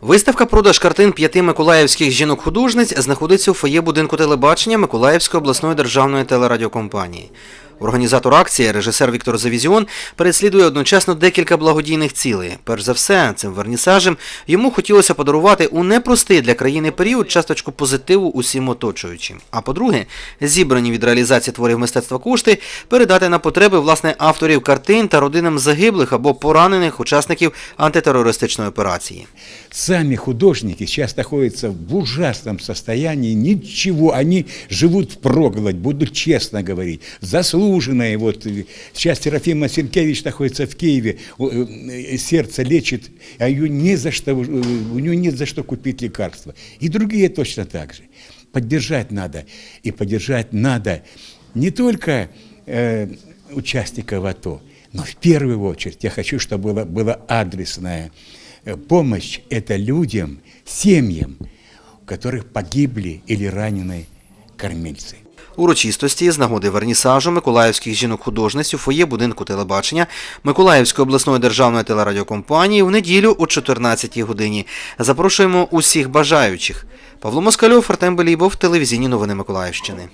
Виставка продаж картин п'яти миколаївських жінок-художниць знаходиться у фоє будинку телебачення Миколаївської обласної державної телерадіокомпанії. Організатор акції, режисер Віктор Завізіон, переслідує одночасно декілька благодійних цілей. Перш за все, цим вернісажем йому хотілося подарувати у непростий для країни період часточку позитиву усім оточуючим. А по-друге, зібрані від реалізації творів мистецтва кошти передати на потреби власне авторів картин та родинам загиблих або поранених учасників антитерористичної операції. Сами художники сейчас находятся в ужасном состоянии, ничего, они живут впроголодь, буду честно говорить, заслуженные. Вот э, сейчас Серафим Масенкевич находится в Киеве, э, э, сердце лечит, а ее не за что, у нее нет за что купить лекарства. И другие точно так же. Поддержать надо, и поддержать надо не только э, участников АТО, но в первую очередь я хочу, чтобы была, была адресная помощь это людям, семьям, у которых погибли или ранены кормильцы. Урочистості з нагоди вернісажу миколаївських жінок-художниць у фоє будинку телебачення Миколаївської обласної державної телерадіокомпанії в неділю о 14 годині. Запрошуємо усіх бажаючих. Павло Москальов, Артем Белібов, телевізійні новини Миколаївщини.